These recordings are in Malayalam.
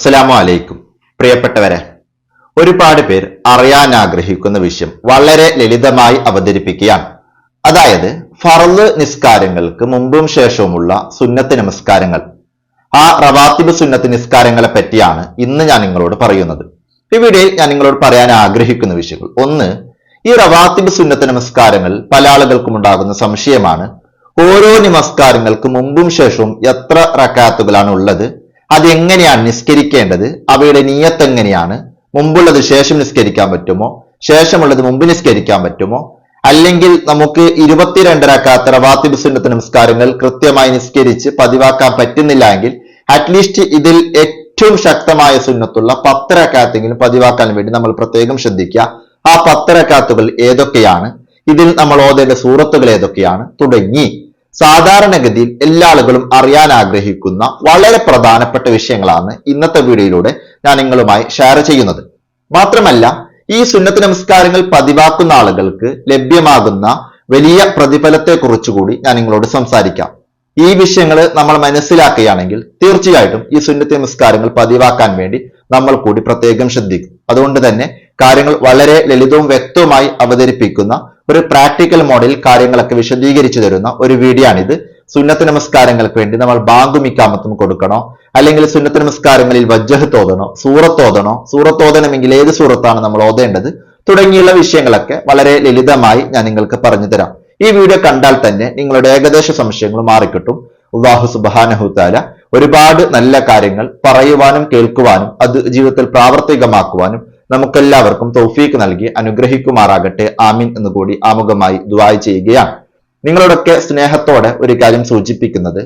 അസ്സലാമു അലൈക്കും. പ്രിയപ്പെട്ടവരെ ഒരുപാട് പേർ അറിയാൻ ആഗ്രഹിക്കുന്ന വിഷയം വളരെ ലളിതമായി അവതരിപ്പിക്കുകയാണ്. അതായത് ഫറൽ നിസ്കാരങ്ങൾക്ക് മുമ്പും ശേഷവുമുള്ള സുന്നത്ത് നമസ്കാരങ്ങൾ. ആ റവാത്തിബ് സുന്നത്ത് നിസ്കാരങ്ങളെ പറ്റിയാണ് ഇന്ന് ഞാൻ നിങ്ങളോട് പറയുന്നത്. ഈ വീഡിയോയിൽ ഞാൻ നിങ്ങളോട് പറയാൻ ആഗ്രഹിക്കുന്ന വിഷയങ്ങൾ. ഒന്ന് ഈ റവാത്തിബ് സുന്നത്ത് നമസ്കാരങ്ങൾ പല ആളുകൾക്കും ഉണ്ടാകുന്ന സംശയമാണ്. ഓരോ നമസ്കാരങ്ങൾക്ക് മുമ്പും ശേഷവും എത്ര റക്കാത്തുകളാണ് ഉള്ളത്? അത് എങ്ങനെയാണ് നിസ്കരിക്കേണ്ടത്? അവയുടെ നീയത്ത് എങ്ങനെയാണ് മുമ്പുള്ളത് ശേഷം നിസ്കരിക്കാൻ പറ്റുമോ? ശേഷമുള്ളത് മുമ്പ് നിസ്കരിക്കാൻ പറ്റുമോ? അല്ലെങ്കിൽ നമുക്ക് ഇരുപത്തിരണ്ടരക്കാത്ത റവാത്തിബ് സുന്നത്ത് നമസ്കാരങ്ങൾ കൃത്യമായി നിസ്കരിച്ച് പതിവാക്കാൻ പറ്റുന്നില്ല എങ്കിൽ അറ്റ്ലീസ്റ്റ് ഇതിൽ ഏറ്റവും ശക്തമായ സുന്നത്തുള്ള പത്തരക്കാത്തെങ്കിലും പതിവാക്കാൻ വേണ്ടി നമ്മൾ പ്രത്യേകം ശ്രദ്ധിക്കുക. ആ പത്തരക്കാത്തുകൾ ഏതൊക്കെയാണ്? ഇതിൽ നമ്മൾ ഓതേണ്ട സൂറത്തുകൾ ഏതൊക്കെയാണ്? തുടങ്ങി. സാധാരണഗതിയിൽ എല്ലാ ആളുകളും അറിയാൻ ആഗ്രഹിക്കുന്ന വളരെ പ്രധാനപ്പെട്ട വിഷയങ്ങളാണ് ഇന്നത്തെ വീഡിയോയിലൂടെ ഞാൻ നിങ്ങളുമായി ഷെയർ ചെയ്യുന്നത്. മാത്രമല്ല ഈ സുന്നത്ത് നമസ്കാരങ്ങൾ പതിവാക്കുന്ന ആളുകൾക്ക് ലഭ്യമാകുന്ന വലിയ പ്രതിഫലത്തെ കുറിച്ചുകൂടി ഞാൻ നിങ്ങളോട് സംസാരിക്കാം. ഈ വിഷയങ്ങൾ നമ്മൾ മനസ്സിലാക്കുകയാണെങ്കിൽ തീർച്ചയായിട്ടും ഈ സുന്നത്ത് നമസ്കാരങ്ങൾ പതിവാക്കാൻ വേണ്ടി നമ്മൾ കൂടി പ്രത്യേകം ശ്രദ്ധിക്കും. അതുകൊണ്ട് തന്നെ കാര്യങ്ങൾ വളരെ ലളിതവും വ്യക്തവുമായി അവതരിപ്പിക്കുന്ന ഒരു പ്രാക്ടിക്കൽ മോഡൽ കാര്യങ്ങളൊക്കെ വിശദീകരിച്ചു തരുന്ന ഒരു വീഡിയോ ആണിത്. സുന്നത്ത് നമസ്കാരങ്ങൾക്ക് വേണ്ടി നമ്മൾ ബാങ്കുമിക്കാമത്തും കൊടുക്കണോ? അല്ലെങ്കിൽ സുന്നത്ത് നമസ്കാരങ്ങളിൽ വജ്ജഹ് തോതണോ? സൂറത്ത് ഓതണോ സൂറത്ത് ഏത് സൂറത്താണ് നമ്മൾ ഓതേണ്ടത്? തുടങ്ങിയുള്ള വിഷയങ്ങളൊക്കെ വളരെ ലളിതമായി ഞാൻ നിങ്ങൾക്ക് പറഞ്ഞു തരാം. ഈ വീഡിയോ കണ്ടാൽ തന്നെ നിങ്ങളുടെ ഏകദേശ സംശയങ്ങൾ മാറിക്കിട്ടും. അള്ളാഹു സുബാനഹുത്താല ഒരുപാട് നല്ല കാര്യങ്ങൾ പറയുവാനും കേൾക്കുവാനും അത് ജീവിതത്തിൽ പ്രാവർത്തികമാക്കുവാനും നമുക്കെല്ലാവർക്കും തൗഫീക്ക് നൽകി അനുഗ്രഹിക്കുമാറാകട്ടെ. ആമിൻ എന്ന് കൂടി ആമുഖമായി ദുബായ് ചെയ്യുകയാണ്. നിങ്ങളോടൊക്കെ സ്നേഹത്തോടെ ഒരു കാര്യം സൂചിപ്പിക്കുന്നത്.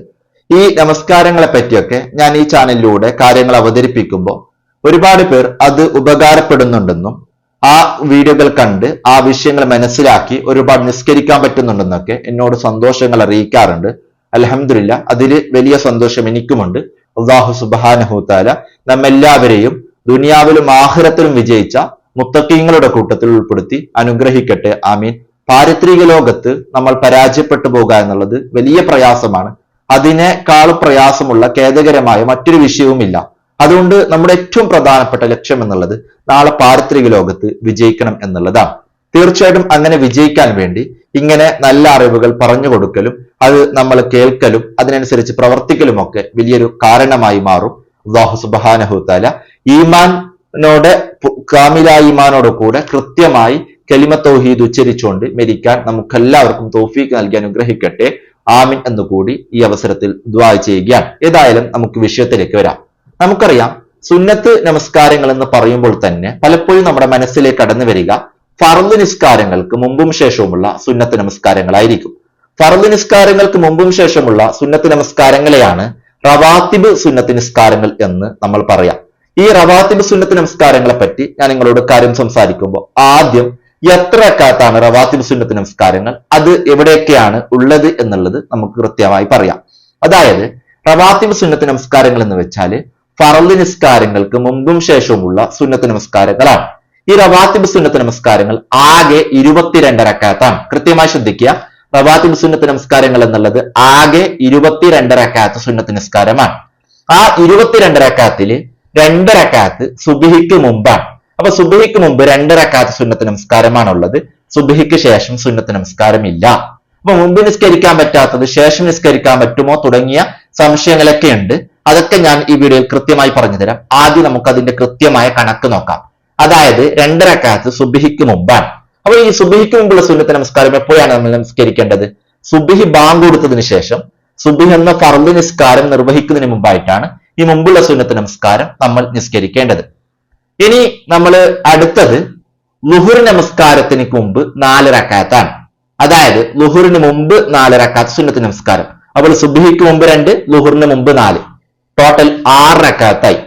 ഈ നമസ്കാരങ്ങളെ പറ്റിയൊക്കെ ഞാൻ ഈ ചാനലിലൂടെ കാര്യങ്ങൾ അവതരിപ്പിക്കുമ്പോൾ ഒരുപാട് പേർ അത് ഉപകാരപ്പെടുന്നുണ്ടെന്നും ആ വീഡിയോകൾ കണ്ട് ആ വിഷയങ്ങൾ മനസ്സിലാക്കി ഒരുപാട് നിസ്കരിക്കാൻ പറ്റുന്നുണ്ടെന്നൊക്കെ എന്നോട് സന്തോഷങ്ങൾ അറിയിക്കാറുണ്ട്. അലഹമില്ല അതിൽ വലിയ സന്തോഷം എനിക്കുമുണ്ട്. അള്ളാഹു സുബാനഹുത്താല നമ്മെല്ലാവരെയും ദുനിയാവിലും ആഹ്റത്തിലും വിജയിച്ച മുത്തക്കീങ്ങളുടെ കൂട്ടത്തിൽ ഉൾപ്പെടുത്തി അനുഗ്രഹിക്കട്ടെ. ആമീൻ. പാരിത്രിക ലോകത്ത് നമ്മൾ പരാജയപ്പെട്ടു പോകുക എന്നുള്ളത് വലിയ പ്രയാസമാണ്. അതിനേക്കാളും പ്രയാസമുള്ള ഖേദകരമായ മറ്റൊരു വിഷയവുമില്ല. അതുകൊണ്ട് നമ്മുടെ ഏറ്റവും പ്രധാനപ്പെട്ട ലക്ഷ്യം എന്നുള്ളത് നാളെ പാരിത്രിക ലോകത്ത് വിജയിക്കണം എന്നുള്ളതാണ്. തീർച്ചയായിട്ടും അങ്ങനെ വിജയിക്കാൻ വേണ്ടി ഇങ്ങനെ നല്ല അറിവുകൾ പറഞ്ഞു കൊടുക്കലും അത് നമ്മൾ കേൾക്കലും അതിനനുസരിച്ച് പ്രവർത്തിക്കലും ഒക്കെ വലിയൊരു കാരണമായി മാറും. അള്ളാഹു സുബാനഹുത്താല ഈമാനോടെ കാമില ഈമാനോട് കൂടെ കൃത്യമായി കലിമ തൗഹീദ് ഉച്ചരിച്ചുകൊണ്ട് മരിക്കാൻ നമുക്കെല്ലാവർക്കും തോഫീക്ക് നൽകി അനുഗ്രഹിക്കട്ടെ. ആമിൻ എന്നുകൂടി ഈ അവസരത്തിൽ ദ്വാ ചെയ്യുകയാണ്. ഏതായാലും നമുക്ക് വിഷയത്തിലേക്ക് വരാം. നമുക്കറിയാം സുന്നത്ത് നമസ്കാരങ്ങൾ എന്ന് പറയുമ്പോൾ തന്നെ പലപ്പോഴും നമ്മുടെ മനസ്സിലേക്ക് കടന്നു വരിക ഫറുദ് നിസ്കാരങ്ങൾക്ക് മുമ്പും ശേഷവുമുള്ള സുന്നത്ത് നമസ്കാരങ്ങളായിരിക്കും. ഫറുദ് നിസ്കാരങ്ങൾക്ക് മുമ്പും ശേഷമുള്ള സുന്നത്ത് നമസ്കാരങ്ങളെയാണ് റവാത്തിബ് സുന്നത്ത് നിസ്കാരങ്ങൾ എന്ന് നമ്മൾ പറയാം. ഈ റവാത്തിബ് സുന്നത്ത് നമസ്കാരങ്ങളെ പറ്റി ഞാൻ നിങ്ങളോട് കാര്യം സംസാരിക്കുമ്പോൾ ആദ്യം എത്ര അക്കാത്താണ് റവാത്തിബ് സുന്നത്ത് നമസ്കാരങ്ങൾ? അത് എവിടെയൊക്കെയാണ് ഉള്ളത് എന്നുള്ളത് നമുക്ക് കൃത്യമായി പറയാം. അതായത് റവാത്തിബ് സുന്നത്ത് നമസ്കാരങ്ങൾ എന്ന് വെച്ചാൽ ഫറൽ നിസ്കാരങ്ങൾക്ക് മുമ്പും ശേഷവുമുള്ള സുന്നത്ത് നമസ്കാരങ്ങളാണ്. ഈ റവാത്തിബ് സുന്നത്ത് നമസ്കാരങ്ങൾ ആകെ ഇരുപത്തിരണ്ടര റക്കാത്താണ് കൃത്യമായി ശ്രദ്ധിക്കുക. റവാത്തിബ് സുന്നത്ത് നമസ്കാരങ്ങൾ എന്നുള്ളത് ആകെ ഇരുപത്തിരണ്ടര റക്കാത്ത് സുന്നത്ത് നിസ്കാരമാണ്. ആ ഇരുപത്തിരണ്ടര റക്കാത്തിൽ രണ്ട് റക്കാത്ത് സുബിഹിക്ക് മുമ്പാണ്. അപ്പൊ സുബിഹിക്ക് മുമ്പ് രണ്ട് റക്കാത്ത് സുന്നത്ത് നമസ്കാരമാണുള്ളത്. സുബിഹിക്ക് ശേഷം സുന്നത്ത് നമസ്കാരം ഇല്ല അപ്പൊ മുമ്പ് നിസ്കരിക്കാൻ പറ്റാത്തത് ശേഷം നിസ്കരിക്കാൻ പറ്റുമോ തുടങ്ങിയ സംശയങ്ങളൊക്കെ ഉണ്ട്. അതൊക്കെ ഞാൻ ഈ വീഡിയോയിൽ കൃത്യമായി പറഞ്ഞു തരാം ആദ്യം നമുക്ക് അതിന്റെ കൃത്യമായ കണക്ക് നോക്കാം. അതായത് രണ്ടരക്കാലത്ത് സുബിഹിക്ക് മുമ്പാണ്. അപ്പൊ ഈ സുബിഹിക്ക് മുമ്പുള്ള സുന്നത്ത് നമസ്കാരം എപ്പോഴാണ് നമ്മൾ നമസ്കരിക്കേണ്ടത് സുബിഹി ബാങ്ക് കൊടുത്തതിന് ശേഷം സുബിഹ് എന്ന ഫർദ് നിസ്കാരം നിർവഹിക്കുന്നതിന് മുമ്പായിട്ടാണ്. ഈ മുമ്പുള്ള സുന്നത്ത് നമസ്കാരം നമ്മൾ നിസ്കരിക്കേണ്ടത്. ഇനി നമ്മൾ അടുത്തത് ലുഹുർ നമസ്കാരത്തിന് മുമ്പ് നാല് റക്കാത്താണ്. അതായത് ലുഹുറിന് മുമ്പ് നാല് റക്കാത്ത് സുന്നത്ത് നമസ്കാരം. അപ്പോൾ സുബിഹിക്ക് മുമ്പ് രണ്ട് ലുഹുറിന് മുമ്പ് നാല്. ടോട്ടൽ ആറ് റക്കാത്തായി.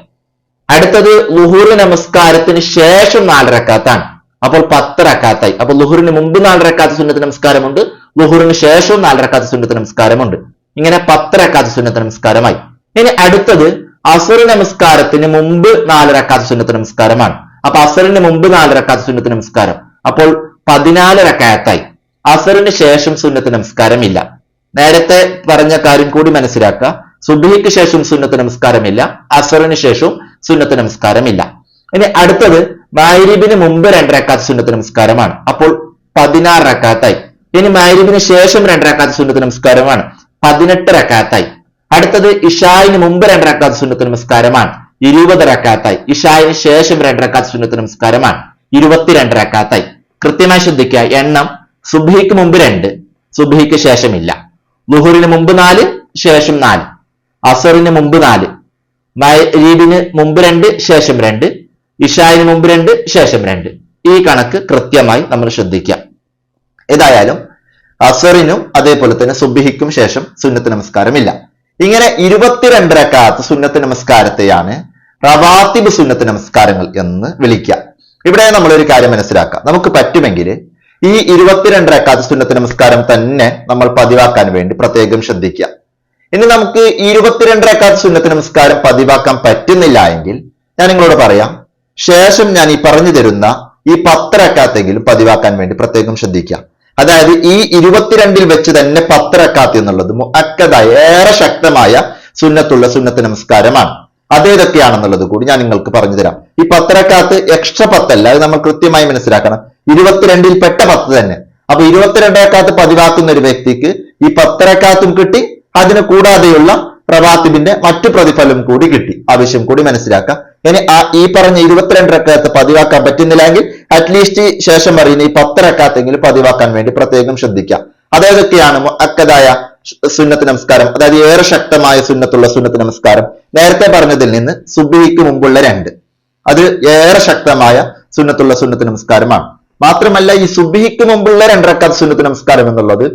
അടുത്തത് ലുഹുർ നമസ്കാരത്തിന് ശേഷം നാല് റക്കാത്താണ്. അപ്പോൾ പത്ത് റക്കാത്തായി. അപ്പൊ ലുഹുറിന് മുമ്പ് നാല് റക്കാത്ത് സുന്നത്ത് നമസ്കാരമുണ്ട്. ലുഹുറിന് ശേഷവും നാല് റക്കാത്ത് സുന്നത്ത് നമസ്കാരമുണ്ട്. ഇങ്ങനെ പത്ത് റക്കാത്ത് സുന്നത്ത് നമസ്കാരമായി. ഇനി അടുത്തത് അസുർ നമസ്കാരത്തിന് മുമ്പ് നാല് റക്കാത്ത് സുന്നത്ത് നമസ്കാരമാണ്. അപ്പൊ അസറിന് മുമ്പ് നാല് റക്കാത്ത് സുന്നത്ത് നമസ്കാരം. അപ്പോൾ പതിനാല് റക്കായത്തായി അസറിന് ശേഷം സുന്നത്ത് നമസ്കാരമില്ല. നേരത്തെ പറഞ്ഞ കാര്യം കൂടി മനസ്സിലാക്കുക. സുബിഹിക്ക് ശേഷം സുന്നത്ത് നമസ്കാരമില്ല. അസറിന് ശേഷവും സുന്നത്ത് നമസ്കാരമില്ല. ഇനി അടുത്തത് മാരിബിന് മുമ്പ് രണ്ടരക്കാത്ത സുന്നത്ത് നമസ്കാരമാണ്. അപ്പോൾ പതിനാറ് റക്കാത്തായി ഇനി മാരിബിന് ശേഷം രണ്ടരക്കാത്ത സുന്നത്ത് നമസ്കാരമാണ്. പതിനെട്ട് റക്കാത്തായി അടുത്തത് ഇഷായിന് മുമ്പ് രണ്ടരക്കാത്ത സുന്നത്ത് നമസ്കാരമാണ്. ഇരുപത് റക്കാത്തായി. ഇഷായിന് ശേഷം രണ്ടരക്കാത്ത സുന്നത്ത് നമസ്കാരമാണ്. ഇരുപത്തിരണ്ട് റക്കാത്തായി. കൃത്യമായി ശ്രദ്ധിക്കുക. എണ്ണം സുബ്ഹിക്ക് മുമ്പ് രണ്ട് സുബ്ഹിക്ക് ശേഷമില്ല. ലുഹുറിന് മുമ്പ് നാല് ശേഷം നാല്. അസറിന് മുമ്പ് നാല്. മരീബിന് മുമ്പ് രണ്ട് ശേഷം രണ്ട്. ഇഷായിന് മുമ്പ് രണ്ട് ശേഷം രണ്ട്. ഈ കണക്ക് കൃത്യമായി നമ്മൾ ശ്രദ്ധിക്കുക. ഏതായാലും അസറിനും അതേപോലെ തന്നെ സുബിഹിക്കും ശേഷം സുന്നത്ത് നമസ്കാരമില്ല. ഇങ്ങനെ ഇരുപത്തിരണ്ട് റക്കാത്ത് സുന്നത്ത് നമസ്കാരത്തെയാണ് റവാത്തിബ് സുന്നത്ത് നമസ്കാരങ്ങൾ എന്ന് വിളിക്കുക. ഇവിടെ നമ്മൾ ഒരു കാര്യം മനസ്സിലാക്കാം. നമുക്ക് പറ്റുമെങ്കിൽ ഈ ഇരുപത്തിരണ്ട് റക്കാത്ത് സുന്നത്ത് നമസ്കാരം തന്നെ നമ്മൾ പതിവാക്കാൻ വേണ്ടി പ്രത്യേകം ശ്രദ്ധിക്കുക. ഇനി നമുക്ക് ഇരുപത്തിരണ്ട് റക്കാത്ത് സുന്നത്ത് നമസ്കാരം പതിവാക്കാൻ പറ്റുന്നില്ല എങ്കിൽ ഞാൻ നിങ്ങളോട് പറയാം. ശേഷം ഞാൻ ഈ പറഞ്ഞു തരുന്ന ഈ പത്ത് റക്കാത്തെങ്കിലും പതിവാക്കാൻ വേണ്ടി പ്രത്യേകം ശ്രദ്ധിക്കുക. അതായത് ഈ ഇരുപത്തിരണ്ടിൽ വെച്ച് തന്നെ പത്ത് റക്കാത്ത് എന്നുള്ളത് മുഅക്കദായ ഏറെ ശക്തമായ സുന്നത്തുള്ള സുന്നത്ത് നമസ്കാരമാണ്. അതേതൊക്കെയാണെന്നുള്ളത് കൂടി ഞാൻ നിങ്ങൾക്ക് പറഞ്ഞു തരാം. ഈ പത്തരക്കാത്ത് എക്സ്ട്രാ പത്തല്ല അത് നമ്മൾ കൃത്യമായി മനസ്സിലാക്കണം. ഇരുപത്തിരണ്ടിൽ പെട്ട പത്ത് തന്നെ. അപ്പൊ ഇരുപത്തിരണ്ടരക്കാത്ത് പതിവാക്കുന്ന ഒരു വ്യക്തിക്ക് ഈ പത്തരക്കാത്തും കിട്ടി അതിന് കൂടാതെയുള്ള പ്രവാത്തിബിന്റെ മറ്റു പ്രതിഫലം കൂടി കിട്ടി. ആവശ്യം കൂടി മനസ്സിലാക്കാം. ഇനി ആ ഈ പറഞ്ഞ ഇരുപത്തിരണ്ട് റക്കാത്ത് പതിവാക്കാൻ പറ്റുന്നില്ലെങ്കിൽ അറ്റ്ലീസ്റ്റ് ശേഷം പറയുന്ന ഈ പത്ത് റക്കാത്തെങ്കിലും പതിവാക്കാൻ വേണ്ടി പ്രത്യേകം ശ്രദ്ധിക്കാം. അതേതൊക്കെയാണ് അക്കതായ സുന്നത്ത് നമസ്കാരം? അതായത് ഏറെ ശക്തമായ സുന്നത്തുള്ള സുന്നത്ത് നമസ്കാരം. നേരത്തെ പറഞ്ഞതിൽ നിന്ന് സുബിക്ക് മുമ്പുള്ള രണ്ട്. അത് ഏറെ ശക്തമായ സുന്നത്തുള്ള സുന്നത്ത് നമസ്കാരമാണ്. മാത്രമല്ല ഈ സുബിക്ക് മുമ്പുള്ള രണ്ടരക്കാത്ത സുന്നത്ത് നമസ്കാരം എന്നുള്ളത്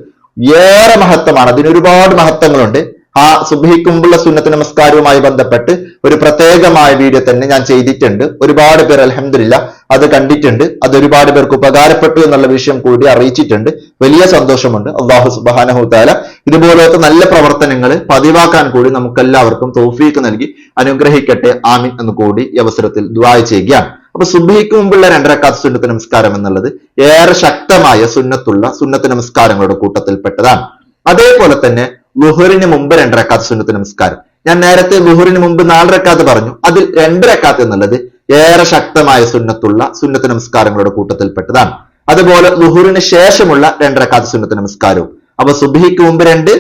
ഏറെ മഹത്വമാണ്. അതിന് ഒരുപാട് മഹത്വങ്ങളുണ്ട്. ആ സുബ്ഹി മുമ്പുള്ള സുന്നത്ത് നമസ്കാരവുമായി ബന്ധപ്പെട്ട് ഒരു പ്രത്യേകമായ വീഡിയോ തന്നെ ഞാൻ ചെയ്തിട്ടുണ്ട്. ഒരുപാട് പേർ അലഹമില്ല അത് കണ്ടിട്ടുണ്ട്. അത് ഒരുപാട് പേർക്ക് ഉപകാരപ്പെട്ടു എന്നുള്ള വിഷയം കൂടി അറിയിച്ചിട്ടുണ്ട്. വലിയ സന്തോഷമുണ്ട്. അള്ളാഹു സുബാനഹു താല ഇതുപോലത്തെ നല്ല പ്രവർത്തനങ്ങൾ പതിവാക്കാൻ കൂടി നമുക്ക് എല്ലാവർക്കും തോഫീക്ക് നൽകി അനുഗ്രഹിക്കട്ടെ. ആമിൻ എന്ന് കൂടി ഈ അവസരത്തിൽ ദ്വായ ചെയ്യുകയാണ്. അപ്പൊ സുബിക്ക് മുമ്പുള്ള രണ്ടരക്കാത്ത സുന്നത്ത് നമസ്കാരം എന്നുള്ളത് ഏറെ ശക്തമായ സുന്നത്തുള്ള സുന്നത്ത് നമസ്കാരങ്ങളുടെ കൂട്ടത്തിൽപ്പെട്ടതാണ്. അതേപോലെ തന്നെ ലുഹറിന് മുമ്പ് രണ്ട് റക്കാത്ത് സുന്നത്ത് നമസ്കാരം. ഞാൻ നേരത്തെ ലുഹറിന് മുമ്പ് നാല് റക്കാത്ത് പറഞ്ഞു. അതിൽ രണ്ട് റക്കാത്ത് എന്നുള്ളത് ഏറെ ശക്തമായ സുന്നത്തുള്ള സുന്നത്ത് നമസ്കാരങ്ങളുടെ കൂട്ടത്തിൽപ്പെട്ടതാണ്. അതുപോലെ ലുഹറിന് ശേഷമുള്ള രണ്ട് റക്കാത്ത് സുന്നത്ത് നമസ്കാരവും. അപ്പൊ സുബിഹിക്ക് മുമ്പ് രണ്ട്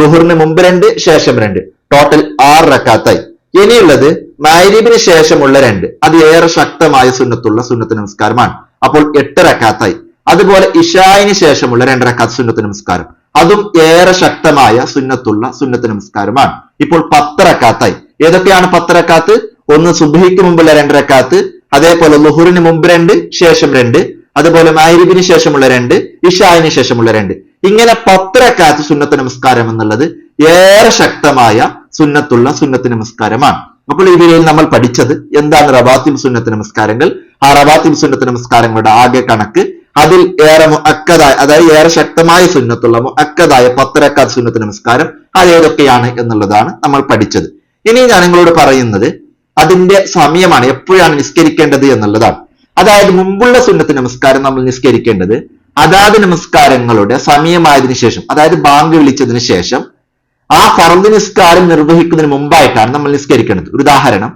ലുഹറിന് മുമ്പ് രണ്ട് ശേഷം രണ്ട്. ടോട്ടൽ ആറ് റക്കാത്തായി ഇനിയുള്ളത് മൈരീബിന് ശേഷമുള്ള രണ്ട്. അത് ഏറെ ശക്തമായ സുന്നത്തുള്ള സുന്നത്ത് നമസ്കാരമാണ്. അപ്പോൾ എട്ട് റക്കാത്തായി അതുപോലെ ഇഷായിന് ശേഷമുള്ള രണ്ടരക്കാത്ത സുന്നത്ത് നമസ്കാരം. അതും ഏറെ ശക്തമായ സുന്നത്തുള്ള സുന്നത്ത് നമസ്കാരമാണ്. ഇപ്പോൾ പത്തരക്കാത്തായി ഏതൊക്കെയാണ് പത്തരക്കാത്ത് ഒന്ന് സുബഹിക്ക് മുമ്പുള്ള രണ്ടരക്കാത്ത് അതേപോലെ ലുഹുറിന് മുമ്പ് രണ്ട് ശേഷം രണ്ട് അതുപോലെ മൈരിബിന് ശേഷമുള്ള രണ്ട് ഇഷായിന് ശേഷമുള്ള രണ്ട്. ഇങ്ങനെ പത്തരക്കാത്ത് സുന്നത്ത് നമസ്കാരം എന്നുള്ളത് ഏറെ ശക്തമായ സുന്നത്തുള്ള സുന്നത്ത് നമസ്കാരമാണ്. അപ്പോൾ ഈ നമ്മൾ പഠിച്ചത് എന്താണ് റബാത്തിം സുന്നത്ത് നമസ്കാരങ്ങൾ? ആ റബാത്തിം സുന്നത്ത് നമസ്കാരങ്ങളുടെ ആകെ കണക്ക് അതിൽ ഏറെ മുഅക്കദായ അതായത് ഏറെ ശക്തമായ സുന്നത്തുള്ള മുഅക്കദായ പത്തരക്കാർ സുന്നത്ത് നമസ്കാരം അത് ഏതൊക്കെയാണ് എന്നുള്ളതാണ് നമ്മൾ പഠിച്ചത്. ഇനി ഞാൻ നിങ്ങളോട് പറയുന്നത് അതിന്റെ സമയമാണ് എപ്പോഴാണ് നിസ്കരിക്കേണ്ടത് എന്നുള്ളതാണ്. അതായത് മുമ്പുള്ള സുന്നത്ത് നമസ്കാരം നമ്മൾ നിസ്കരിക്കേണ്ടത് അതാത് നമസ്കാരങ്ങളുടെ സമയമായതിനു ശേഷം അതായത് ബാങ്ക് വിളിച്ചതിന് ശേഷം ആ ഫർദ് നിസ്കാരം നിർവഹിക്കുന്നതിന് മുമ്പായിട്ടാണ് നമ്മൾ നിസ്കരിക്കേണ്ടത്. ഒരു ഉദാഹരണം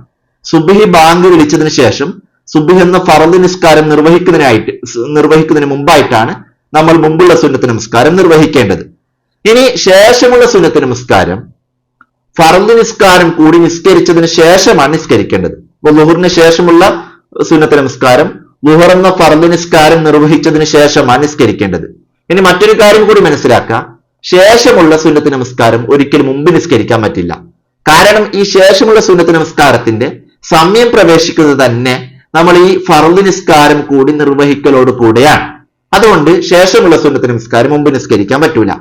സുബഹി ബാങ്ക് വിളിച്ചതിന് ശേഷം സുബഹി എന്ന ഫറദ് നിസ്കാരം നിർവഹിക്കുന്നതിനായിട്ട് നിർവഹിക്കുന്നതിന് മുമ്പായിട്ടാണ് നമ്മൾ മുമ്പുള്ള സുന്നത്ത് നമസ്കാരം നിർവഹിക്കേണ്ടത്. ഇനി ശേഷമുള്ള സുന്നത്ത് നമസ്കാരം ഫറദ് നിസ്കാരം കൂടി നിസ്കരിച്ചതിന് ശേഷമാണ് നിസ്കരിക്കേണ്ടത്. അപ്പൊ ലുഹറിന് ശേഷമുള്ള സുന്നത്ത് നമസ്കാരം ലുഹർ എന്ന ഫറദ് നിസ്കാരം നിർവഹിച്ചതിന് ശേഷമാണ് നിസ്കരിക്കേണ്ടത്. ഇനി മറ്റൊരു കാര്യം കൂടി മനസ്സിലാക്കുക ശേഷമുള്ള സുന്നത്ത് നമസ്കാരം ഒരിക്കലും മുമ്പ് നിസ്കരിക്കാൻ പറ്റില്ല. കാരണം ഈ ശേഷമുള്ള സുന്നത്ത് നമസ്കാരത്തിന്റെ സമയം പ്രവേശിക്കുന്നത് തന്നെ നമ്മൾ ഈ ഫർദ് നിസ്കാരം കൂടി നിർവഹിക്കലോട് കൂടെയാണ്. അതുകൊണ്ട് ശേഷമുള്ള സുന്നത്ത് നമസ്കാരം മുമ്പ് നിസ്കരിക്കാൻ പറ്റൂല.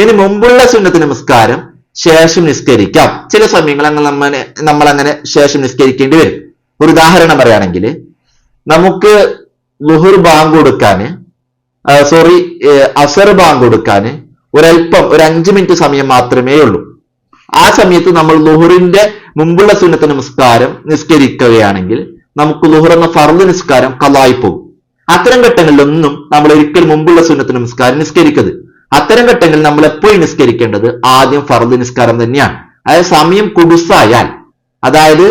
ഇനി മുമ്പുള്ള സുന്നത്ത് നമസ്കാരം ശേഷം നിസ്കരിക്കാം. ചില സമയങ്ങൾ അങ്ങനെ നമ്മൾ നമ്മൾ അങ്ങനെ ശേഷം നിസ്കരിക്കേണ്ടി വരും. ഒരു ഉദാഹരണം പറയുകയാണെങ്കിൽ നമുക്ക് ലുഹുർ ബാങ്ക് കൊടുക്കാന് സോറി അസർ ബാങ്ക് കൊടുക്കാന് ഒരല്പം ഒരു അഞ്ച് മിനിറ്റ് സമയം മാത്രമേ ഉള്ളൂ. ആ സമയത്ത് നമ്മൾ ലുഹുറിന്റെ മുമ്പുള്ള സുന്നത്ത് നമസ്കാരം നിസ്കരിക്കുകയാണെങ്കിൽ നമുക്ക് ലുഹർ എന്ന ഫർദ് നിസ്കാരം കലായി പോകും. അത്തരം ഘട്ടങ്ങളിലൊന്നും നമ്മൾ ഒരിക്കൽ മുമ്പുള്ള സുന്നത്ത് നിസ്കാരം നിസ്കരിക്കരുത്. അത്തരം ഘട്ടങ്ങളിൽ നമ്മൾ എപ്പോഴും നിസ്കരിക്കേണ്ടത് ആദ്യം ഫർദ് നിസ്കാരം തന്നെയാണ്. അതായത് സമയം കുടുസായാൽ അതായത്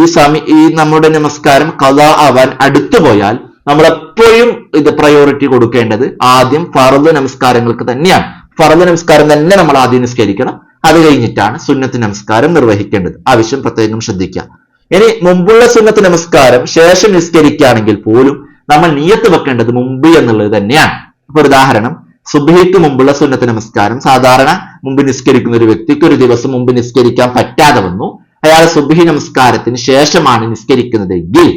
ഈ സമയ ഈ നമ്മുടെ നമസ്കാരം കഥ ആവാൻ അടുത്തു പോയാൽ നമ്മൾ എപ്പോഴും ഇത് പ്രയോറിറ്റി കൊടുക്കേണ്ടത് ആദ്യം ഫറദ് നമസ്കാരങ്ങൾക്ക് തന്നെയാണ്. ഫറദ് നമസ്കാരം തന്നെ നമ്മൾ ആദ്യം നിസ്കരിക്കണം. അത് കഴിഞ്ഞിട്ടാണ് സുന്നത്ത് നമസ്കാരം നിർവഹിക്കേണ്ടത്. ആവശ്യം പ്രത്യേകം ശ്രദ്ധിക്കുക. ഇനി മുമ്പുള്ള സുന്നത്ത് നമസ്കാരം ശേഷം നിസ്കരിക്കുകയാണെങ്കിൽ പോലും നമ്മൾ നീയത്ത് വെക്കേണ്ടത് മുമ്പ് എന്നുള്ളത് തന്നെയാണ്. ഒരു ഉദാഹരണം സുബഹിക്ക് മുമ്പുള്ള സുന്നത്ത് നമസ്കാരം. സാധാരണ മുമ്പ് നിസ്കരിക്കുന്ന ഒരു വ്യക്തിക്ക് ഒരു ദിവസം മുമ്പ് നിസ്കരിക്കാൻ പറ്റാതെ വന്നു. അയാൾ സുബഹി നമസ്കാരത്തിന് ശേഷമാണ് നിസ്കരിക്കുന്നതെങ്കിൽ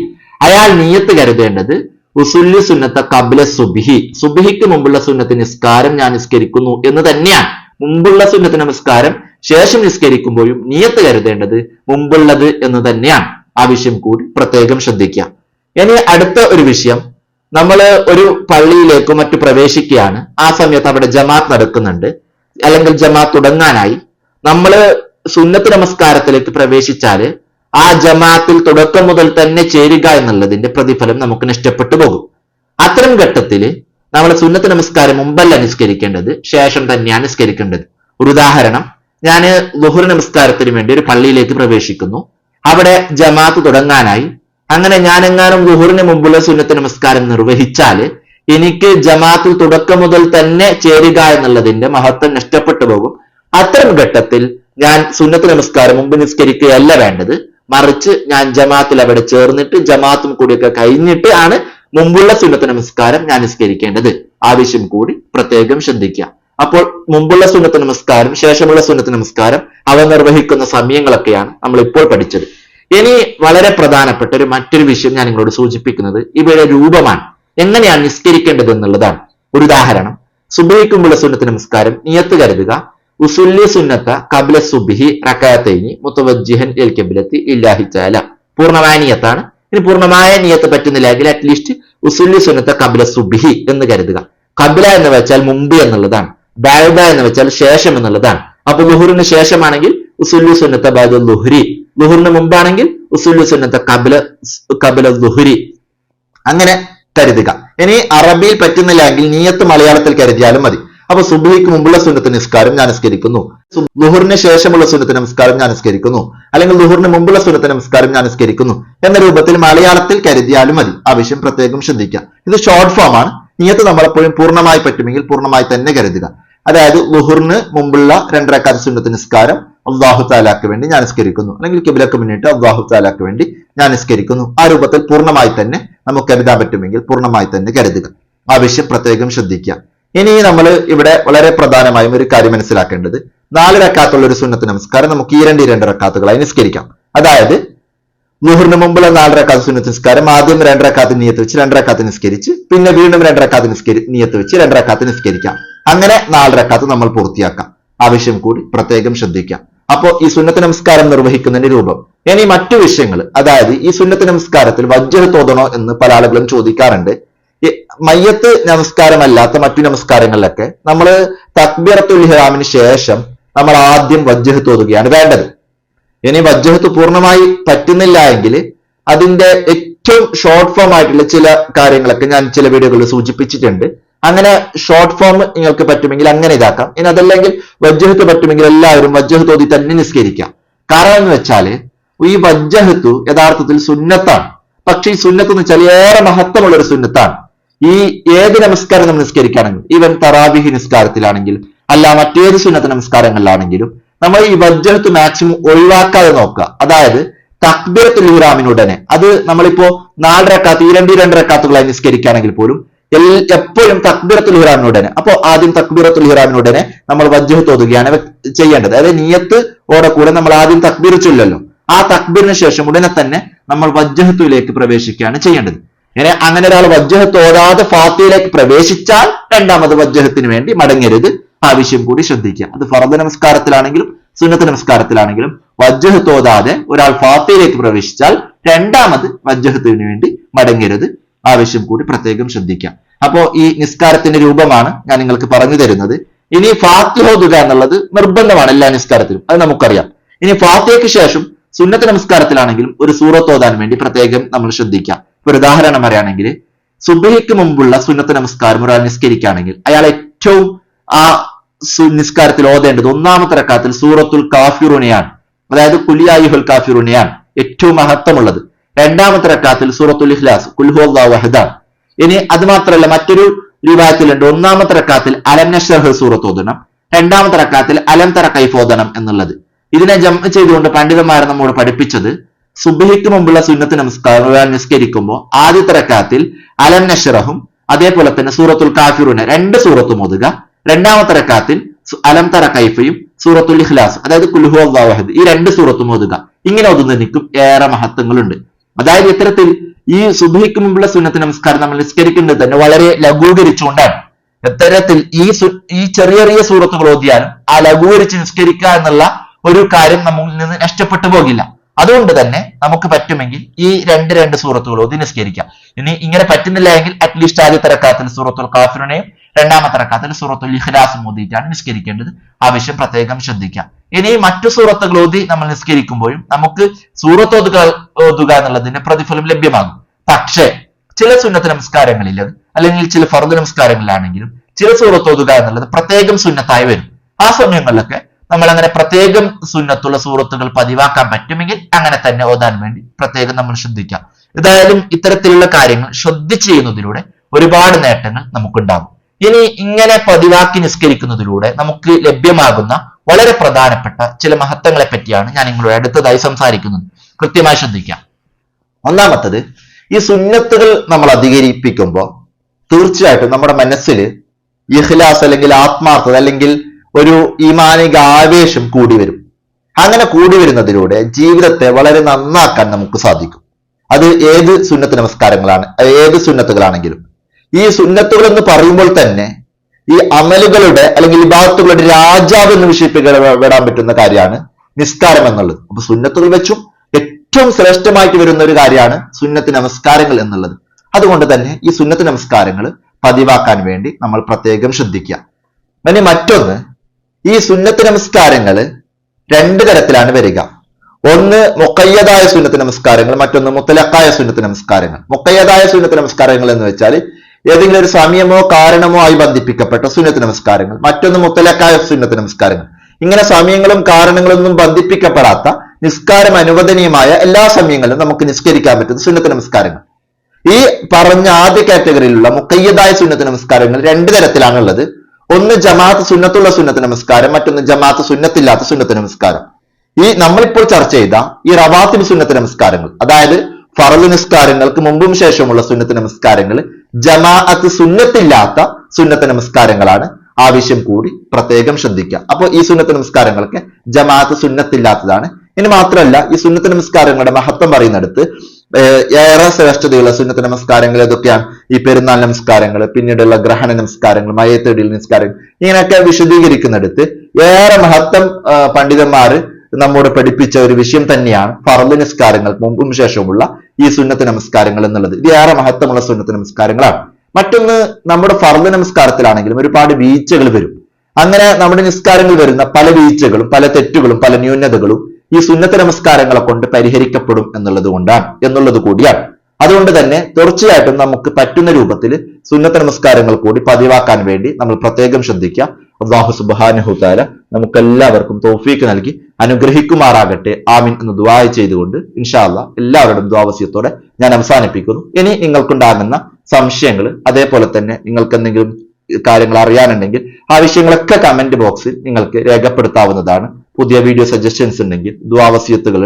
അയാൾ നീയത്ത് കരുതേണ്ടത് ഉസുല്ലി സുന്നത്ത കബില സുബിഹി. സുബിഹിക്ക് മുമ്പുള്ള സുന്നത്ത് നിസ്കാരം ഞാൻ നിസ്കരിക്കുന്നു എന്ന് തന്നെയാണ്. മുമ്പുള്ള സുന്നത്ത് നമസ്കാരം ശേഷം നിസ്കരിക്കുമ്പോഴും നിയത്ത് കരുതേണ്ടത് മുമ്പുള്ളത് എന്ന് തന്നെയാണ്. ആ വിഷയം കൂടി പ്രത്യേകം ശ്രദ്ധിക്കുക. ഇനി അടുത്ത ഒരു വിഷയം. നമ്മൾ ഒരു പള്ളിയിലേക്ക് മറ്റു പ്രവേശിക്കുകയാണ്. ആ സമയത്ത് അവിടെ ജമാത്ത് നടക്കുന്നുണ്ട്. അല്ലെങ്കിൽ ജമാത്ത് തുടങ്ങാനായി. നമ്മൾ സുന്നത്ത് നമസ്കാരത്തിലേക്ക് പ്രവേശിച്ചാൽ ആ ജമാത്തിൽ തുടക്കം മുതൽ തന്നെ ചേരുക എന്നുള്ളതിന്റെ പ്രതിഫലം നമുക്ക് നഷ്ടപ്പെട്ടു പോകും. അത്തരം ഘട്ടത്തിൽ നമ്മൾ സുന്നത്ത് നമസ്കാരം മുമ്പല്ല നിസ്കരിക്കേണ്ടത് ശേഷം തന്നെയാണ് നിസ്കരിക്കേണ്ടത്. ഒരു ഉദാഹരണം ഞാൻ ലുഹുർ നമസ്കാരത്തിന് വേണ്ടി ഒരു പള്ളിയിലേക്ക് പ്രവേശിക്കുന്നു. അവിടെ ജമാഅത്ത് തുടങ്ങാനായി. അങ്ങനെ ഞാൻ എങ്ങാനും ലുഹുറിന് മുമ്പുള്ള സുന്നത്ത് നമസ്കാരം നിർവഹിച്ചാൽ എനിക്ക് ജമാഅത്തിൽ തുടക്കം മുതൽ തന്നെ ചേരുക എന്നുള്ളതിന്റെ മഹത്വം നഷ്ടപ്പെട്ടു പോകും. അത്തരം ഘട്ടത്തിൽ ഞാൻ സുന്നത്ത് നമസ്കാരം മുമ്പ് നിസ്കരിക്കുകയല്ല വേണ്ടത്. മറിച്ച് ഞാൻ ജമാഅത്തിൽ അവിടെ ചേർന്നിട്ട് ജമാഅത്തും കൂടിയൊക്കെ കഴിഞ്ഞിട്ട് ആണ് മുമ്പുള്ള സുന്നത്ത് നമസ്കാരം ഞാൻ നിസ്കരിക്കേണ്ടത്. ആവശ്യം കൂടി പ്രത്യേകം ശ്രദ്ധിക്കുക. അപ്പോൾ മുമ്പുള്ള സുന്നത്ത് നമസ്കാരം ശേഷമുള്ള സുന്നത്ത് നമസ്കാരം അവ നിർവഹിക്കുന്ന സമയങ്ങളൊക്കെയാണ് നമ്മൾ ഇപ്പോൾ പഠിച്ചത്. ഇനി വളരെ പ്രധാനപ്പെട്ട ഒരു മറ്റൊരു വിഷയം ഞാൻ നിങ്ങളോട് സൂചിപ്പിക്കുന്നത് ഇവയുടെ രൂപമാണ്. എങ്ങനെയാണ് നിസ്കരിക്കേണ്ടത് എന്നുള്ളതാണ്. ഒരു ഉദാഹരണം സുബഹിക്കുമ്പുള്ള സുന്നത്ത് നമസ്കാരം നിയത്ത് കരുതുക. ഉസുല്ലി സുന്നത്ത കബില സുബിഹി റക്കായത്തൈനി മുത്തവജിഹൻ എൽ കബിലത്തി ഇല്ലാഹി പൂർണമായ നിയത്താണ്. ഇനി പൂർണമായ നിയത്ത് പറ്റുന്നില്ലെങ്കിൽ അറ്റ്ലീസ്റ്റ് ഉസുല്ലി സുന്നത്ത കബില സുബിഹി എന്ന് കരുതുക. കബില എന്ന് വെച്ചാൽ മുമ്പ് എന്നുള്ളതാണ്. ബാൽബ എന്ന് വെച്ചാൽ ശേഷം എന്നുള്ളതാണ്. അപ്പൊ ലുഹുറിന് ശേഷമാണെങ്കിൽ ഉസുല്ലു സുന്നത്ത ബാദ ലുഹുരി. ലുഹുറിന് മുമ്പാണെങ്കിൽ ഉസുല്ലു സുന്നത്ത കബില കബില ലുഹുരി. അങ്ങനെ കരുതുക. ഇനി അറബിയിൽ പറ്റുന്നില്ലെങ്കിൽ നീയത്ത് മലയാളത്തിൽ കരുതിയാലും മതി. അപ്പൊ സുബഹിക്ക് മുമ്പുള്ള സുന്നത്ത് നിസ്കാരം ഞാൻ നിസ്കരിക്കുന്നു. ലുഹുറിന് ശേഷമുള്ള സുന്നത്ത് നമസ്കാരം ഞാൻ നിസ്കരിക്കുന്നു. അല്ലെങ്കിൽ ലുഹുറിന് മുമ്പുള്ള സുന്നത്ത് നമസ്കാരം ഞാൻ നിസ്കരിക്കുന്നു. എന്ന രൂപത്തിൽ മലയാളത്തിൽ കരുതിയാലും മതി. ആ വിഷയം പ്രത്യേകം ശ്രദ്ധിക്കുക. ഇത് ഷോർട്ട് ഫോം ആണ്. നിയത്ത് നമ്മളെപ്പോഴും പൂർണമായി പറ്റുമെങ്കിൽ പൂർണമായി തന്നെ കരുതുക. അതായത് ലുഹുറിന് മുമ്പുള്ള രണ്ടരക്കാത്ത സുന്നത്ത് നിസ്കാരം അള്ളാഹു താലാക്ക് വേണ്ടി ഞാൻ നിസ്കരിക്കുന്നു. അല്ലെങ്കിൽ കിബിലക്ക് മുന്നിട്ട് അള്ളാഹു താലാക്ക് വേണ്ടി ഞാൻ നിസ്കരിക്കുന്നു. ആ രൂപത്തിൽ പൂർണമായി തന്നെ നമുക്ക് കരുതാൻ പറ്റുമെങ്കിൽ പൂർണമായി തന്നെ കരുതുക. ആ വിഷയം പ്രത്യേകം ശ്രദ്ധിക്കുക. ഇനി നമ്മൾ ഇവിടെ വളരെ പ്രധാനമായും ഒരു കാര്യം മനസ്സിലാക്കേണ്ടത്. നാല് റക്കാത്തുള്ള ഒരു സുന്നത്ത് നമസ്കാരം നമുക്ക് ഈ രണ്ട് രണ്ട് റക്കാത്തുകളായി നിസ്കരിക്കാം. അതായത് ലുഹറിന് മുമ്പുള്ള നാല് സുന്നത്ത് നിസ്കാരം ആദ്യം രണ്ടരക്കാത്ത് നിയത്ത് വെച്ച് രണ്ടരക്കാത്ത് നിസ്കരിച്ച് പിന്നെ വീണ്ടും രണ്ടരക്കാത്ത് നിസ്കരി നിയത്ത് വെച്ച് രണ്ടരക്കാത്ത് നിസ്കരിക്കാം. അങ്ങനെ നാല് റക്കാത്ത് നമ്മൾ പൂർത്തിയാക്കാം. ആവശ്യം കൂടി പ്രത്യേകം ശ്രദ്ധിക്കാം. അപ്പോ ഈ സുന്നത്ത് നമസ്കാരം നിർവഹിക്കുന്നതിന്റെ രൂപം. ഇനി മറ്റു വിഷയങ്ങൾ. അതായത് ഈ സുന്നത്ത് നമസ്കാരത്തിൽ വജ്ജഹ് തോന്നണോ എന്ന് പല ആളുകളും ചോദിക്കാറുണ്ട്. മയ്യത്ത് നമസ്കാരമല്ലാത്ത മറ്റു നമസ്കാരങ്ങളിലൊക്കെ നമ്മൾ തക്ബീറത്തുൽ ഇഹ്റാമിന് ശേഷം നമ്മൾ ആദ്യം വജ്ജഹ് തോതുകയാണ് വേണ്ടത്. ഇനി വജ്ജഹത്ത് പൂർണമായി പറ്റുന്നില്ല എങ്കിൽ അതിന്റെ ഏറ്റവും ഷോർട്ട് ഫോം ആയിട്ടുള്ള ചില കാര്യങ്ങളൊക്കെ ഞാൻ ചില വീഡിയോകളിൽ സൂചിപ്പിച്ചിട്ടുണ്ട്. അങ്ങനെ ഷോർട്ട് ഫോം നിങ്ങൾക്ക് പറ്റുമെങ്കിൽ അങ്ങനെ ഇതാക്കാം. ഇനി അതല്ലെങ്കിൽ വജ്ജഹത്ത് പറ്റുമെങ്കിൽ എല്ലാവരും വജ്ജഹത്ത് ഓതി തന്നെ നിസ്കരിക്കാം. കാരണം എന്ന് വെച്ചാൽ ഈ വജ്ജഹത്തു യഥാർത്ഥത്തിൽ സുന്നത്താണ്. പക്ഷെ ഈ സുന്നത്ത് എന്ന് വെച്ചാൽ ഏറെ മഹത്വമുള്ള ഒരു സുന്നത്താണ്. ഈ ഏത് നമസ്കാരം നമ്മൾ നിസ്കരിക്കുകയാണെങ്കിൽ ഈവൻ തറാബിഹി നിസ്കാരത്തിലാണെങ്കിൽ അല്ല മറ്റേത് സുന്നത്ത് നമസ്കാരങ്ങളിലാണെങ്കിലും നമ്മൾ ഈ വജ്ജഹത്ത് മാക്സിമം ഒഴിവാക്കാതെ നോക്കുക. അതായത് തക്ബീറത്തുൽ ഇഹ്റാമിനുടനെ. അത് നമ്മളിപ്പോ നാല് റക്കാത്ത് ഈ രണ്ട് ഈ രണ്ട് റക്കാത്തുകളായി നിസ്കരിക്കുകയാണെങ്കിൽ പോലും എപ്പോഴും തക്ബീറത്തുൽ ഹിറാമിനുടനെ അപ്പോൾ ആദ്യം തക്ബീറത്തുൽ ഹിറാമിനുടനെ നമ്മൾ വജ്ജഹത്ത് തോതുകയാണ് ചെയ്യേണ്ടത്. അതായത് നിയത്ത് ഓടെ കൂടെ നമ്മൾ ആദ്യം തക്ബീർ ചൊല്ലല്ലോ. ആ തക്ബീറിന് ശേഷം ഉടനെ തന്നെ നമ്മൾ വജ്ജഹത്തുലേക്ക് പ്രവേശിക്കുകയാണ് ചെയ്യേണ്ടത്. ഇങ്ങനെ അങ്ങനെ ഒരാൾ വജ്ജഹത്ത് ഓതാതെ ഫാത്തിയിലേക്ക് പ്രവേശിച്ചാൽ രണ്ടാമത് വജ്ജഹത്തിന് വേണ്ടി മടങ്ങരുത്. ആവശ്യം കൂടി ശ്രദ്ധിക്കുക. അത് ഫർദ് നമസ്കാരത്തിലാണെങ്കിലും സുന്നത്ത് നമസ്കാരത്തിലാണെങ്കിലും വജ്ജഹത്ത് ഓതാതെ ഒരാൾ ഫാത്തിയിലേക്ക് പ്രവേശിച്ചാൽ രണ്ടാമത് വജ്ജഹത്തിന് വേണ്ടി മടങ്ങരുത്. ആവശ്യം കൂടി പ്രത്യേകം ശ്രദ്ധിക്കാം. അപ്പോ ഈ നിസ്കാരത്തിന്റെ രൂപമാണ് ഞാൻ നിങ്ങൾക്ക് പറഞ്ഞു തരുന്നത്. ഇനി ഫാത്തിഹ എന്നുള്ളത് നിർബന്ധമാണ് എല്ലാ നിസ്കാരത്തിലും. അത് നമുക്കറിയാം. ഇനി ഫാത്തിഹയ്ക്ക് ശേഷം സുന്നത്ത് നമസ്കാരത്തിലാണെങ്കിലും ഒരു സൂറത്ത് ഓതാൻ വേണ്ടി പ്രത്യേകം നമ്മൾ ശ്രദ്ധിക്കാം. ഒരു ഉദാഹരണം പറയുകയാണെങ്കിൽ സുബഹിക്ക് മുമ്പുള്ള സുന്നത്ത് നമസ്കാരം ഒരാൾ നിസ്കരിക്കുകയാണെങ്കിൽ അയാൾ ഏറ്റവും ആ നിസ്കാരത്തിൽ ഓതേണ്ടത് ഒന്നാമത്തെ റക്കാത്തിൽ സൂറത്തുൽ കാഫിറുനെയാണ്. അതായത് കുലിയായുഹുൽ കാഫിറുനെയാണ് ഏറ്റവും മഹത്വമുള്ളത്. രണ്ടാമത്തെ റക്കാത്തിൽ സൂറത്തുൽ ഇഖ്ലാസ് ഇനി അത് മാത്രമല്ല മറ്റൊരു വിഭാഗത്തിലുണ്ട് ഒന്നാമത്തെ റക്കാത്തിൽ അലം നഷർഹ് സൂറത്ത് ഓതണം. രണ്ടാമത്തെ റക്കാത്തിൽ അലം തറ കൈഫ് ഓതണം എന്നുള്ളത്. ഇതിനെ ജമ ചെയ്തുകൊണ്ട് പണ്ഡിതന്മാർ നമ്മോട് പഠിപ്പിച്ചത്. സുബ്ഹിക്ക് മുമ്പുള്ള സുന്നത്ത് നമസ്കാരം നിസ്കരിക്കുമ്പോൾ ആദ്യത്തെ റക്കാത്തിൽ അലം നഷറഹും അതേപോലെ തന്നെ സൂറത്തുൽ കാഫിറുനെ രണ്ട് സൂറത്തും ഓതുക. രണ്ടാമത്തെ റക്കാത്തിൽ അലം തറ കൈഫയും സൂറത്തുൽ ഇഖ്ലാസ് അതായത് കുൽഹു അഹദ് ഈ രണ്ട് സൂറത്തും ഓതുക. ഇങ്ങനെ ഓതുന്നതിനും ഏറെ മഹത്വങ്ങളുണ്ട്. അതായത് ഇത്തരത്തിൽ ഈ സുബഹിക്ക് മുമ്പുള്ള സുന്നത്ത് നമസ്കാരം നമ്മൾ നിസ്കരിക്കുന്നത് തന്നെ വളരെ ലഘൂകരിച്ചുകൊണ്ടാണ്. ഇത്തരത്തിൽ ഈ ഈ ചെറിയ ചെറിയ സൂറത്തുകൾ ഓതിയാലും ആ ലഘൂകരിച്ച് നിസ്കരിക്കുക എന്നുള്ള ഒരു കാര്യം നമ്മളിൽ നിന്ന് നഷ്ടപ്പെട്ടു പോകില്ല. അതുകൊണ്ട് തന്നെ നമുക്ക് പറ്റുമെങ്കിൽ ഈ രണ്ട് രണ്ട് സൂറത്തുകൾ ഓതി നിസ്കരിക്കാം. ഇനി ഇങ്ങനെ പറ്റുന്നില്ല എങ്കിൽ അറ്റ്ലീസ്റ്റ് ആദ്യത്തെ റക്കാത്തിൽ സൂറത്തുൽ കാഫിറിനെയും രണ്ടാമത്തെ റക്കാത്തിൽ സൂറത്തുൽ ഇഖ്ലാസ് ഓതിയിട്ടാണ് നിസ്കരിക്കേണ്ടത്. ആവശ്യം പ്രത്യേകം ശ്രദ്ധിക്കാം. ഇനി മറ്റു സൂറത്തുകൾ ഓതി നമ്മൾ നിസ്കരിക്കുമ്പോഴും നമുക്ക് സൂറത്ത് ഓതുക ഓതുക എന്നുള്ളതിന്റെ പ്രതിഫലം ലഭ്യമാകും. പക്ഷേ ചില സുന്നത്ത് നമസ്കാരങ്ങളിൽ അല്ലെങ്കിൽ ചില ഫർദ് നമസ്കാരങ്ങളിലാണെങ്കിലും ചില സൂറത്ത് ഓതുക എന്നുള്ളത് പ്രത്യേകം സുന്നത്തായി വരും. ആ സമയങ്ങളിലൊക്കെ നമ്മൾ അങ്ങനെ പ്രത്യേകം സുന്നത്തുള്ള സൂറത്തുകൾ പതിവാക്കാൻ പറ്റുമെങ്കിൽ അങ്ങനെ തന്നെ ഓതാൻ വേണ്ടി പ്രത്യേകം നമ്മൾ ശ്രദ്ധിക്കാം. ഏതായാലും ഇത്തരത്തിലുള്ള കാര്യങ്ങൾ ശ്രദ്ധിച്ചു ചെയ്യുന്നതിലൂടെ ഒരുപാട് നേട്ടങ്ങൾ നമുക്കുണ്ടാകും. ഇനി ഇങ്ങനെ പതിവാക്കി നിസ്കരിക്കുന്നതിലൂടെ നമുക്ക് ലഭ്യമാകുന്ന വളരെ പ്രധാനപ്പെട്ട ചില മഹത്വങ്ങളെ പറ്റിയാണ് ഞാൻ നിങ്ങളോട് അടുത്തതായി സംസാരിക്കുന്നത്. കൃത്യമായി ശ്രദ്ധിക്കാം. ഒന്നാമത്തത് ഈ സുന്നത്തുകൾ നമ്മൾ അധികരിപ്പിക്കുമ്പോൾ തീർച്ചയായിട്ടും നമ്മുടെ മനസ്സിൽ ഇഹ്ലാസ് അല്ലെങ്കിൽ ആത്മാർത്ഥത അല്ലെങ്കിൽ ഒരു ഈമാനിക ആവേശം കൂടി വരും. അങ്ങനെ കൂടി വരുന്നതിലൂടെ ജീവിതത്തെ വളരെ നന്നാക്കാൻ നമുക്ക് സാധിക്കും. അത് ഏത് സുന്നത്ത് നമസ്കാരങ്ങളാണ് ഏത് സുന്നത്തുകളാണെങ്കിലും. ഈ സുന്നത്തുകൾ എന്ന് പറയുമ്പോൾ തന്നെ ഈ അമലുകളുടെ അല്ലെങ്കിൽ ഇബാദത്തുകളുടെ രാജാവ് എന്ന് വിശേഷിപ്പിക്കപ്പെടാൻ പറ്റുന്ന കാര്യമാണ് നിസ്കാരം എന്നുള്ളത്. അപ്പൊ സുന്നത്തുകൾ വെച്ചും ഏറ്റവും ശ്രേഷ്ഠമായിട്ട് വരുന്ന ഒരു കാര്യമാണ് സുന്നത്ത് നമസ്കാരങ്ങൾ എന്നുള്ളത്. അതുകൊണ്ട് തന്നെ ഈ സുന്നത്ത് നമസ്കാരങ്ങൾ പതിവാക്കാൻ വേണ്ടി നമ്മൾ പ്രത്യേകം ശ്രദ്ധിക്കുക. ഇനി മറ്റൊന്ന് ഈ സുന്നത്ത് നമസ്കാരങ്ങൾ രണ്ട് തരത്തിലാണ് വരിക. ഒന്ന് മുക്കയ്യതായ സുന്നത്ത് നമസ്കാരങ്ങൾ മറ്റൊന്ന് മുത്തലക്കായ സുന്നത്ത് നമസ്കാരങ്ങൾ. മുക്കയ്യതായ സുന്നത്ത് നമസ്കാരങ്ങൾ എന്ന് വെച്ചാൽ ഏതെങ്കിലും ഒരു സമയമോ കാരണമോ ആയി ബന്ധിപ്പിക്കപ്പെട്ട സുന്നത്ത് നമസ്കാരങ്ങൾ. മറ്റൊന്ന് മുത്തലക്കായ സുന്നത്ത് നമസ്കാരങ്ങൾ. ഇങ്ങനെ സമയങ്ങളും കാരണങ്ങളൊന്നും ബന്ധിപ്പിക്കപ്പെടാത്ത നിസ്കാരം അനുവദനീയമായ എല്ലാ സമയങ്ങളിലും നമുക്ക് നിസ്കരിക്കാൻ പറ്റുന്ന സുന്നത്ത് നമസ്കാരങ്ങൾ. ഈ പറഞ്ഞ ആദ്യ കാറ്റഗറിയിലുള്ള മുക്കയ്യതായ സുന്നത്ത് നമസ്കാരങ്ങൾ രണ്ട് തരത്തിലാണുള്ളത്. ഒന്ന് ജമാഅത്ത് സുന്നത്തുള്ള സുന്നത്ത് നമസ്കാരം മറ്റൊന്ന് ജമാഅത്ത് സുന്നത്തില്ലാത്ത സുന്നത്ത് നമസ്കാരം. ഈ നമ്മളിപ്പോൾ ചർച്ച ചെയ്ത ഈ റവാത്തിബ് സുന്നത്ത് നമസ്കാരങ്ങൾ അതായത് ഫറദ് നിസ്കാരങ്ങൾക്ക് മുമ്പും ശേഷമുള്ള സുന്നത്ത് നമസ്കാരങ്ങൾ ജമാഅത്ത് സുന്നത്തില്ലാത്ത സുന്നത്ത് നമസ്കാരങ്ങളാണ്. ആവശ്യം കൂടി പ്രത്യേകം ശ്രദ്ധിക്കുക. അപ്പോൾ ഈ സുന്നത്ത് നമസ്കാരങ്ങളൊക്കെ ജമാഅത്ത് സുന്നത്തില്ലാത്തതാണ്. ഇനി മാത്രമല്ല ഈ സുന്നത്ത് നമസ്കാരങ്ങളുടെ മഹത്വം പറയുന്നിടത്ത് ഏറെ ശ്രേഷ്ഠതയുള്ള സുന്നത്ത് നമസ്കാരങ്ങൾ ഏതൊക്കെയാണ്? ഈ പെരുന്നാൾ നമസ്കാരങ്ങൾ പിന്നീടുള്ള ഗ്രഹണ നമസ്കാരങ്ങൾ മയത്തേടി നമസ്കാരങ്ങൾ ഇങ്ങനെയൊക്കെ വിശദീകരിക്കുന്നിടത്ത് ഏറെ മഹത്വം പണ്ഡിതന്മാർ നമ്മോട് പഠിപ്പിച്ച ഒരു വിഷയം തന്നെയാണ് ഫറദ് നിസ്കാരങ്ങൾക്ക് മുമ്പും ശേഷവുമുള്ള ഈ സുന്നത്ത് നമസ്കാരങ്ങൾ എന്നുള്ളത്. ഇത് ഏറെ മഹത്വമുള്ള സുന്നത്ത് നമസ്കാരങ്ങളാണ്. മറ്റൊന്ന് നമ്മുടെ ഫർദ് നമസ്കാരത്തിലാണെങ്കിലും ഒരുപാട് വീഴ്ചകൾ വരും. അങ്ങനെ നമ്മുടെ നിസ്കാരങ്ങൾ വരുന്ന പല വീഴ്ചകളും പല തെറ്റുകളും പല ന്യൂനതകളും ഈ സുന്നത്ത് നമസ്കാരങ്ങളെ കൊണ്ട് പരിഹരിക്കപ്പെടും എന്നുള്ളത് കൊണ്ടാണ് എന്നുള്ളത് കൂടിയാണ്. അതുകൊണ്ട് തന്നെ തീർച്ചയായിട്ടും നമുക്ക് പറ്റുന്ന രൂപത്തിൽ സുന്നത്ത് നമസ്കാരങ്ങൾ കൂടി പതിവാക്കാൻ വേണ്ടി നമ്മൾ പ്രത്യേകം ശ്രദ്ധിക്കുക. അള്ളാഹു സുബാനുഹുത്താല നമുക്ക് എല്ലാവർക്കും തോഫീക്ക് നൽകി അനുഗ്രഹിക്കുമാറാകട്ടെ. ആമിൻ എന്ന് ദുബായ് ചെയ്തുകൊണ്ട് ഇൻഷാല്ല എല്ലാവരുടെയും ദ്വാവസ്യത്തോടെ ഞാൻ അവസാനിപ്പിക്കുന്നു. ഇനി നിങ്ങൾക്കുണ്ടാകുന്ന സംശയങ്ങൾ അതേപോലെ തന്നെ നിങ്ങൾക്ക് എന്തെങ്കിലും കാര്യങ്ങൾ അറിയാനുണ്ടെങ്കിൽ ആ വിഷയങ്ങളൊക്കെ കമന്റ് ബോക്സിൽ നിങ്ങൾക്ക് രേഖപ്പെടുത്താവുന്നതാണ്. പുതിയ വീഡിയോ സജഷൻസ് ഉണ്ടെങ്കിൽ ദ്വാവസ്യത്തുകൾ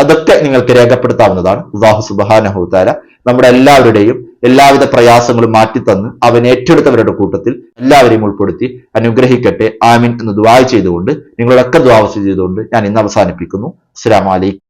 അതൊക്കെ നിങ്ങൾക്ക് രേഖപ്പെടുത്താവുന്നതാണ്. അള്ളാഹു സുബാനഹുത്താല നമ്മുടെ എല്ലാവരുടെയും എല്ലാവിധ പ്രയാസങ്ങളും മാറ്റിത്തന്ന് അവൻ ഏറ്റെടുത്തവരുടെ കൂട്ടത്തിൽ എല്ലാവരെയും ഉൾപ്പെടുത്തി അനുഗ്രഹിക്കട്ടെ. ആമിൻ എന്ന് ദ്വായ ചെയ്തുകൊണ്ട് നിങ്ങളൊക്കെ ദ്വാവസ്യ ചെയ്തുകൊണ്ട് ഞാൻ ഇന്ന് അവസാനിപ്പിക്കുന്നു. അസ്സലാമു അലൈക്കും.